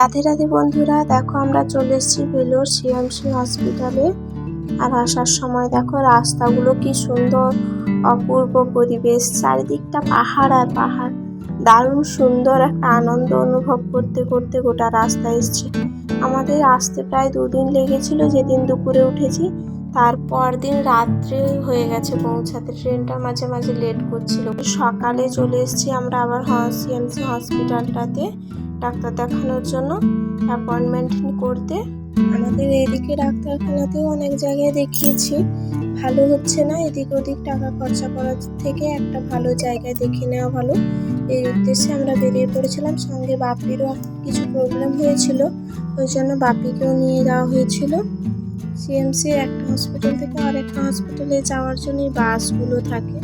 রাধে রাধে বন্ধুরা, দেখো আমরা চলে এসেছি বেলোর সিএমসি হসপিটালে। আর আসার সময় দেখো রাস্তাগুলো কি সুন্দর, অপূর্ব পরিবেশ, চারিদিকটা পাহাড় আর পাহাড়। দারুণ সুন্দর একটা আনন্দ অনুভব করতে করতে গোটা রাস্তা এসছে। আমাদের আসতে প্রায় দুদিন লেগেছিল, যেদিন দুপুরে উঠেছি তারপর দিন রাত্রে হয়ে গেছে পৌঁছাতে। ট্রেনটা মাঝে মাঝে লেট করছিল। সকালে চলে এসেছি আমরা আবার সিএমসি হসপিটালটাতে। ডাক্তার দেখানোর জন্য অ্যাপয়েন্টমেন্ট করতে। আমাদের এদিকে ডাক্তারখানাতেও অনেক জায়গায় দেখিয়েছি। ভালো হচ্ছে না, এদিক ওদিক টাকা খরচা করার থেকে একটা ভালো জায়গায় দেখে নেওয়া ভালো। এই উদ্দেশ্যে আমরা বেরিয়ে পড়েছিলাম, সঙ্গে বাপিরও কিছু প্রবলেম হয়েছিল, ওই জন্য বাপিকেও নিয়ে যাওয়া হয়েছিল। সিএমসি একটা হসপিটাল থেকে আরেকটা হসপিটালে যাওয়ার জন্য বাসগুলো থাকে।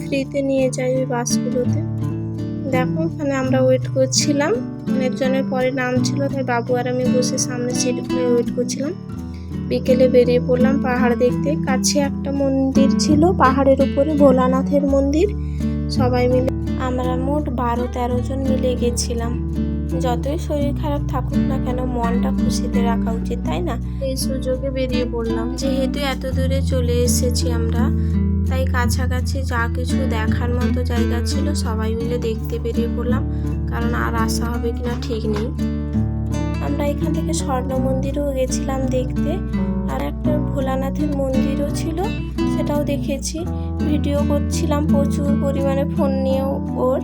ফ্রিতে নিয়ে যায় ওই বাসগুলোতে। দেখো ওখানে আমরা ওয়েট করছিলাম। অনেকজনের পরে নাম ছিল, তাই বাবু আর আমি বসে সামনে সিটগুলো ওয়েট করছিলাম। বিকেলে বেরিয়ে পড়লাম পাহাড় দেখতে। কাছে একটা মন্দির ছিল, পাহাড়ের উপরে ভোলানাথের মন্দির। সবাই মিলে আমরা মোট বারো তেরো জন মিলে গেছিলাম। যতই শরীর খারাপ থাকুক না কেন, মনটা খুশিতে রাখা উচিত, তাই না? এই সুযোগে বেরিয়ে পড়লাম। যেহেতু এত দূরে চলে এসেছি আমরা তাই কাছাকাছি যা কিছু দেখার মতো জায়গা ছিল, সবাই মিলে দেখতে বেরিয়ে পড়লাম, কারণ আর আসা হবে কিনা ঠিক নেই। আমরা এখান থেকে স্বর্ণ মন্দিরও গেছিলাম দেখতে, আর একটা ভোলানাথের মন্দিরও ছিল, সেটাও দেখেছি। ভিডিও করছিলাম প্রচুর পরিমাণে ফোন নিয়েও ওর,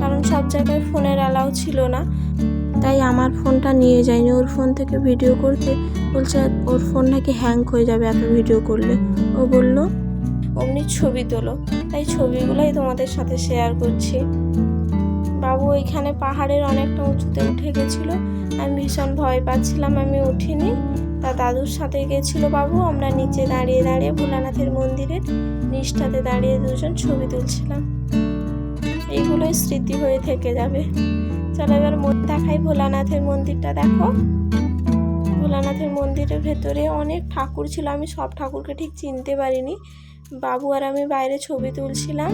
কারণ সব জায়গায় ফোনের অ্যালাউ ছিল না। তাই আমার ফোনটা নিয়ে যায়নি ওর ফোন থেকে ভিডিও করতে বলছে ওর ফোন নাকি হ্যাং হয়ে যাবে এত ভিডিও করলে। ও বলল অমনি ছবি তোলো। তাই ছবিগুলোই তোমাদের সাথে শেয়ার করছি। বাবু ওইখানে পাহাড়ের অনেকটা উঁচুতে উঠে গেছিল। আমি ভীষণ ভয় পাচ্ছিলাম, আমি উঠিনি। তা দাদুর সাথে গেছিল বাবু, আমরা নিচে দাঁড়িয়ে দাঁড়িয়ে ভোলানাথের মন্দিরের নিষ্ঠাতে দাঁড়িয়ে দুজন ছবি তুলছিলাম। এইগুলোই স্মৃতি হয়ে থেকে যাবে। চলো এবার দেখাই ভোলানাথের মন্দিরটা, দেখো। ভোলানাথের মন্দিরের ভেতরে অনেক ঠাকুর ছিল, আমি সব ঠাকুরকে ঠিক চিনতে পারিনি। বাবু আর আমি বাইরে ছবি তুলছিলাম।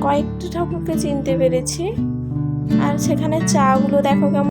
কয়েকটা ঠাকুরকে চিনতে পেরেছি। আর সেখানে চাগুলো দেখো কেমন